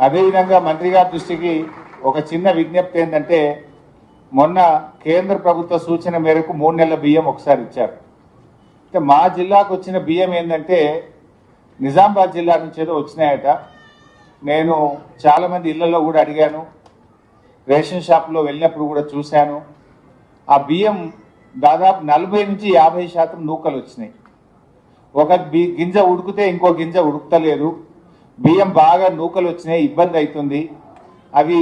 అదేవిధంగా మంత్రి గారి దృష్టికి ఒక చిన్న విజ్ఞప్తి ఏంటంటే మొన్న కేంద్ర ప్రభుత్వ సూచన మేరకు మూడు నెలల బియ్యం ఒకసారి ఇచ్చారు. అంటే మా జిల్లాకు వచ్చిన బియ్యం ఏంటంటే నిజామాబాద్ జిల్లా నుంచి ఏదో వచ్చినాయట. నేను చాలామంది ఇళ్ళలో కూడా అడిగాను. రేషన్ షాప్లో వెళ్ళినప్పుడు కూడా చూశాను. ఆ బియ్యం దాదాపు నలభై నుంచి యాభై శాతం నూకలు వచ్చినాయి. ఒక గింజ ఉడికితే ఇంకో గింజ ఉడుకుతలేదు. బియ్యం బాగా నూకలు వచ్చినాయి ఇబ్బంది అవుతుంది. అవి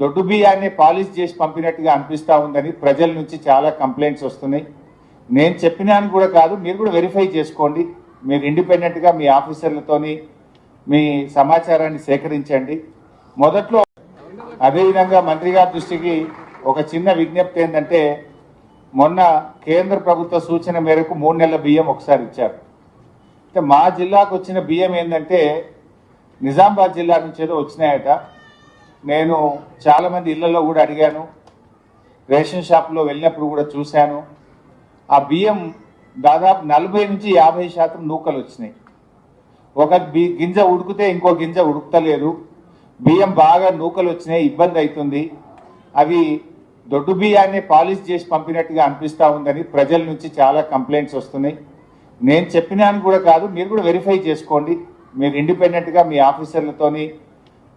దొడ్డు బియ్యాన్ని పాలిష్ చేసి పంపినట్టుగా అనిపిస్తూ ఉందని ప్రజల నుంచి చాలా కంప్లైంట్స్ వస్తున్నాయి. నేను చెప్పినాను కూడా కాదు మీరు కూడా వెరిఫై చేసుకోండి. మీరు ఇండిపెండెంట్గా మీ ఆఫీసర్లతోని మీ సమాచారాన్ని సేకరించండి. మొదట్లో అదేవిధంగా మంత్రి గారి దృష్టికి ఒక చిన్న విజ్ఞప్తి ఏంటంటే మొన్న కేంద్ర ప్రభుత్వ సూచన మేరకు మూడు నెలల బియ్యం ఒకసారి ఇచ్చారు. అయితే మా జిల్లాకు వచ్చిన బియ్యం ఏంటంటే నిజామాబాద్ జిల్లా నుంచి ఏదో వచ్చినాయట. నేను చాలామంది ఇళ్ళలో కూడా అడిగాను. రేషన్ షాప్లో వెళ్ళినప్పుడు కూడా చూశాను. ఆ బియ్యం దాదాపు నలభై నుంచి యాభై శాతం నూకలు వచ్చినాయి. ఒక బి గింజ ఉడికితే ఇంకో గింజ ఉడుకుతలేదు. బియ్యం బాగా నూకలు వచ్చినాయి ఇబ్బంది అవుతుంది. అవి దొడ్డు బియ్యాన్ని పాలిష్ చేసి పంపినట్టుగా అనిపిస్తూ ఉందని ప్రజల నుంచి చాలా కంప్లైంట్స్ వస్తున్నాయి. నేను చెప్పినాను కూడా కాదు మీరు కూడా వెరిఫై చేసుకోండి. మీరు ఇండిపెండెంట్గా మీ ఆఫీసర్లతోని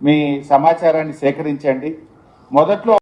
మీ సమాచారాన్ని సేకరించండి. మొదట్లో